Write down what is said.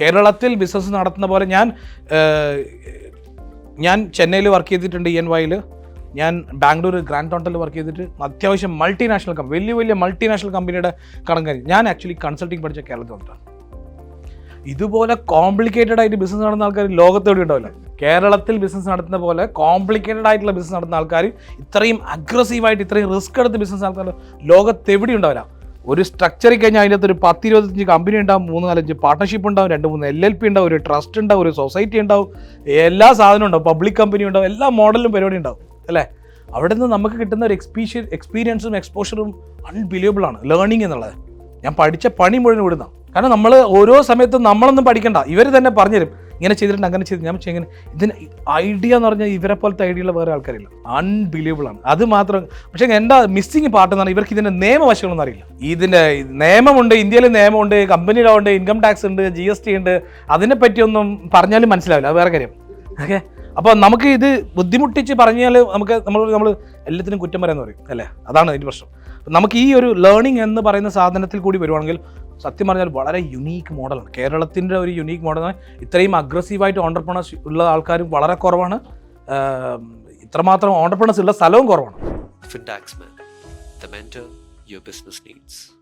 കേരളത്തിൽ ബിസിനസ് നടത്തുന്ന പോലെ ഞാൻ ഞാൻ ചെന്നൈയിൽ വർക്ക് ചെയ്തിട്ടുണ്ട് ഇ എൻ വൈയിൽ ഞാൻ ബാംഗ്ലൂർ ഗ്രാൻഡ് ടോട്ടലിൽ വർക്ക് ചെയ്തിട്ട് അത്യാവശ്യം മൾട്ടിനാഷണൽ കമ്പനി വലിയ വലിയ മൾട്ടിനാഷണൽ കമ്പനിയുടെ കണക്കാരി ഞാൻ ആക്ച്വലി കൺസൾട്ടിങ് പഠിച്ച കേരളത്തിൽ വന്നിട്ടാണ്. ഇതുപോലെ കോംപ്ലിക്കേറ്റഡ് ആയിട്ട് ബിസിനസ് നടത്തുന്ന ആൾക്കാർ ലോകത്തെവിടെ ഉണ്ടാവില്ല. കേരളത്തിൽ ബിസിനസ് നടത്തുന്ന പോലെ കോംപ്ലിക്കേറ്റഡ് ആയിട്ടുള്ള ബിസിനസ് നടത്തുന്ന ആൾക്കാർ ഇത്രയും അഗ്രസീവായിട്ട് ഇത്രയും റിസ്ക് എടുത്ത് ബിസിനസ് നടത്തുന്ന ലോകത്തെവിടെ ഉണ്ടാവില്ല. ഒരു സ്ട്രക്ചറിൽ കഴിഞ്ഞാൽ അതിനകത്ത് ഒരു പത്ത് ഇരുപത്തഞ്ച് കമ്പനി ഉണ്ടാവും മൂന്ന് നാലഞ്ച് പാർട്ട്ണർഷിപ്പ് ഉണ്ടാവും രണ്ട് മൂന്ന് എൽ എൽ പി ഉണ്ടാവും ഒരു ട്രസ്റ്റ് ഉണ്ടാവും ഒരു സൊസൈറ്റി ഉണ്ടാവും എല്ലാ സാധനവും ഉണ്ടാവും പബ്ലിക് കമ്പനി ഉണ്ടാവും എല്ലാ മോഡലും പരിപാടി ഉണ്ടാവും അല്ലേ? അവിടെ നിന്ന് നമുക്ക് കിട്ടുന്ന ഒരു എക്സ്പീഷ്യ എക്സ്പീരിയൻസും എക്സ്പോഷറും അൺബിലീവബിൾ ആണ് ലേണിംഗ് എന്നുള്ളത്. ഞാൻ പഠിച്ച പണി മുഴുവൻ വിടുന്ന കാരണം നമ്മൾ ഓരോ സമയത്തും നമ്മളൊന്നും പഠിക്കണ്ട ഇവർ തന്നെ പറഞ്ഞുതരും. ഇങ്ങനെ ചെയ്തിട്ടുണ്ട് അങ്ങനെ ചെയ്ത് ഞാൻ ഇങ്ങനെ ഇതിന് ഐഡിയ എന്ന് പറഞ്ഞാൽ ഇവരെ പോലത്തെ ഐഡിയ ഉള്ള വേറെ ആൾക്കാരില്ല. അൺബിലീവബിൾ ആണ്. അത് മാത്രം പക്ഷേ എന്റെ മിസ്സിങ് പാർട്ട് എന്ന് പറഞ്ഞാൽ ഇവർക്ക് ഇതിന്റെ നിയമവശങ്ങളൊന്നും അറിയില്ല. ഇതിന്റെ നിയമമുണ്ട് ഇന്ത്യയിൽ നിയമമുണ്ട് കമ്പനി ലോ ഉണ്ട് ഇൻകം ടാക്സ് ഉണ്ട് ജി എസ് ടി ഉണ്ട്. അതിനെ പറ്റിയൊന്നും പറഞ്ഞാലും മനസ്സിലാവില്ല. അത് വേറെ കാര്യം. ഓക്കെ അപ്പോൾ നമുക്ക് ഇത് ബുദ്ധിമുട്ടിച്ച് പറഞ്ഞാൽ നമുക്ക് നമ്മൾ നമ്മൾ എല്ലാത്തിനും കുറ്റം പറയാന്ന് പറയും. അല്ലേ? അതാണ് അതിന്റെ പ്രശ്നം. നമുക്ക് ഈ ഒരു ലേണിംഗ് എന്ന് പറയുന്ന സാധനത്തിൽ കൂടി വരുവാണെങ്കിൽ സത്യം പറഞ്ഞാൽ വളരെ യുണീക്ക് മോഡലാണ് കേരളത്തിന്റെ ഒരു യുണീക്ക് മോഡലാണ് ഇത്രയും അഗ്രസീവായിട്ട് ഓണ്ടർപ്രണേഴ്സ് ഉള്ള ആൾക്കാരും വളരെ കുറവാണ്. ഇത്രമാത്രം ഓണ്ടർപ്രണേഴ്സ് ഉള്ള സ്ഥലവും കുറവാണ്. Fintax man the mentor your business needs.